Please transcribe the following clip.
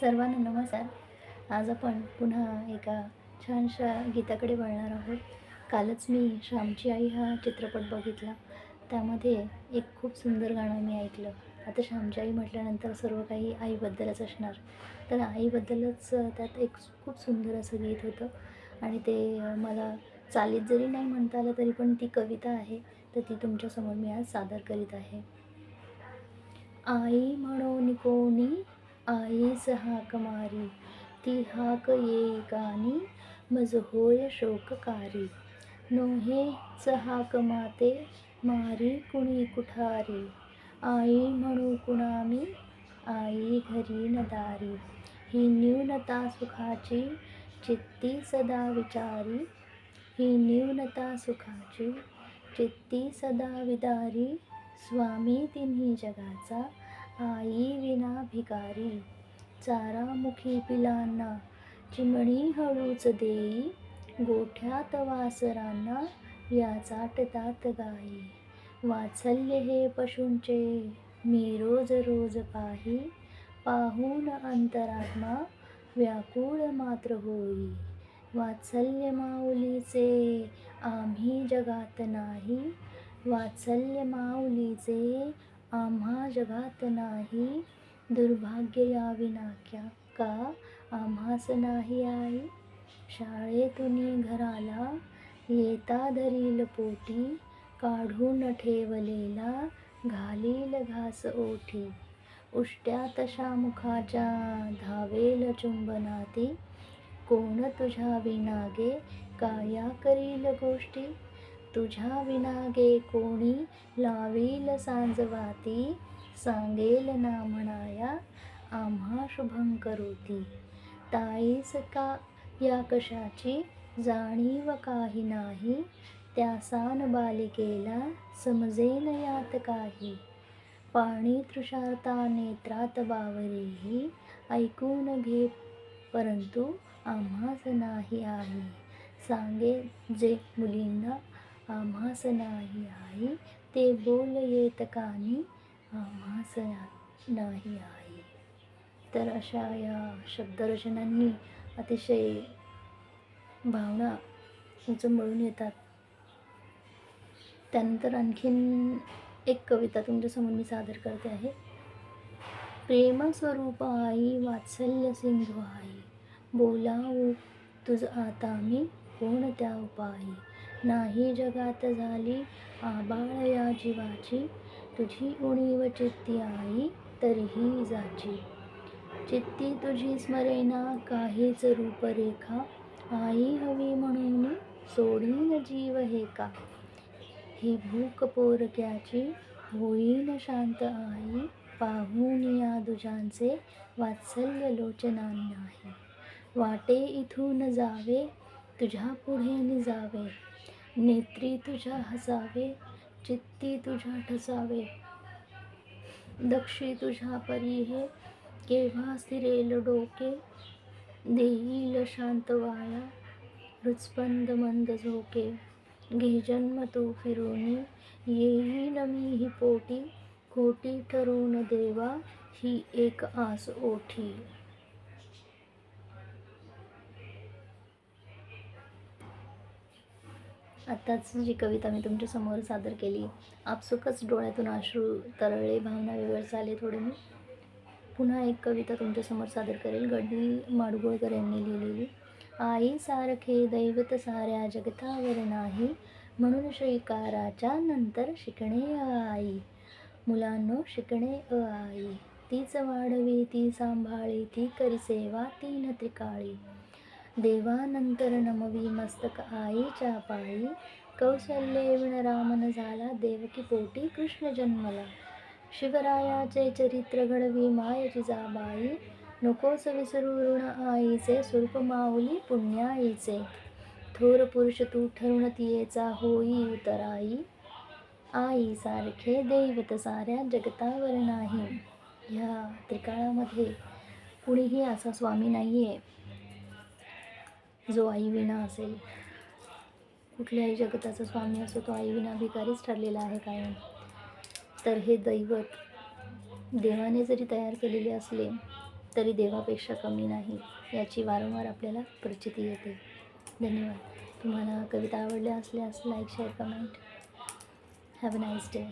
सर्वांना नमस्कार. आज आपण पुन्हा एका छानशा गीताकडे वळणार आहोत. कालच मी श्यामची आई हा चित्रपट बघितला. त्यामध्ये एक खूप सुंदर गाणं मी ऐकलं. आता श्यामची आई म्हटल्यानंतर सर्व काही आईबद्दलच असणार. तर आईबद्दलच त्यात एक खूप सुंदर असं गीत होतं. आणि ते मला चालीत जरी नाही म्हणता आलं तरी पण ती कविता आहे. तर ती तुमच्यासमोर मी आज सादर करीत आहे. आई म्हणून कोणी आई हाक मारी ती हाक ये गाणी मज होय शोककारी नोहेच हाक माते मारी कुणी कुठारी. आई म्हणू कुणामी आई घरी नदारी ही न्यूनता सुखाची चित्ती सदा विचारी. ही न्यूनता सुखाची चित्ती सदा विदारी. स्वामी तिन्ही जगाचा आई विना भिकारी चारामुखी पिलांना चिमणी हळूच देई गोठ्यात वासरांना या चाटतात गाई. वात्सल्य हे पशूंचे मी रोज रोज पाही पाहून अंतरात्मा व्याकुळ मात्र होई. वात्सल्य माऊलीचे आम्ही जगात नाही. वात्सल्य माऊलीचे आम्हा जगात नाही दुर्भाग्य या विनाक्या का? आम्हास नाही आई शाळेतून घराला येता धरील पोटी काढून ठेवलेला घालील घास ओठी उष्ट्या तशा मुखाच्या धावेल चुंबनाती कोण तुझ्या विनागे काया करील गोष्टी? तुझ्या विनागे कोणी लावील सांजवाती सांगेल ना म्हणाया आम्हा शुभं करोती. ताईस का या कशाची जाणीव काही नाही त्या सान बालिकेला समजेन यात काही. पाणी तृषार्ता नेत्रात बावरेही ऐकून घे परंतु आम्हास नाही आहे. सांगे जे मुलींना आम्हास नाही आई ते बोल येत कानी आम्हास नाही आई तर अशा या शब्दरचनांनी अतिशय भावना उचंबळून येतात. त्यानंतर आणखीन एक कविता तुमच्यासमोर मी सादर करते आहे. प्रेमस्वरूप आई वात्सल्य सिंधू आई बोलाऊ तुझ आता मी कोणत्या उपायी नाही जगात झाली आबाळ या जीवाची. तुझी उणीव चित्ती आई तरीही जाची. चित्ती तुझी स्मरेना काहीच रूपरेखा. आई हवी म्हणून सोडीन जीव हे का? ही भूक पोरक्याची होईन शांत आई. पाहून या दुजांचे वात्सल्य लोचना नाही. वाटे इथून जावे तुझ्या पुढे निजावे. नेत्री तुझ्या हसावे, चित्ती तुझ्या ठसावे, दक्षी तुझ्या परी हे केव्हा स्थिरेल डोके देईल शांत वाया, हृत्स्पंद मंद झोके, घे जन्म तू फिरून येईन मी ही पोटी, खोटी ठरवून देवा, ही एक आस ओठी. आत्ताच जी कविता मी तुमच्यासमोर सादर केली आपसुकच डोळ्यातून अश्रू तरळले भावना वेगळ झाले थोडे मी. पुन्हा एक कविता तुमच्यासमोर सादर करेल गडी माडगुळकर यांनी लिहिलेली. आई सारखे दैवत साऱ्या जगतावर नाही म्हणून श्रीकाराच्या नंतर शिकणे आई. मुलांनो शिकणे अ आई. तीच वाढवी ती सांभाळी ती करी सेवा तीन त्रिकाळी देवानंतर नमवी मस्तक आईच्या पायी कौशल्य विण रामन झाला देवकी पोटी कृष्ण जन्मला शिवरायाचे चरित्र घडवी माय जिजाबाई नकोस विसरू ऋण आईचे स्वरूप माऊली पुण्याईचे। थोर पुरुष तू ठरुण तियेचा होई उतराई आई सारखे दैवत साऱ्या जगतावर नाही। ह्या त्रिकाळामध्ये कुणीही असा स्वामी नाही आहे जो आई विना असेल कुठल्याही जगताचा स्वामी असो तो आई विना भिकारीच ठरलेला आहे कायम. तर हे दैवत देवाने जरी तयार केलेले असले तरी देवापेक्षा कमी नाही याची वारंवार आपल्याला प्रचिती येते. धन्यवाद. तुम्हाला कविता आवडल्या असल्यास like share comment have a nice day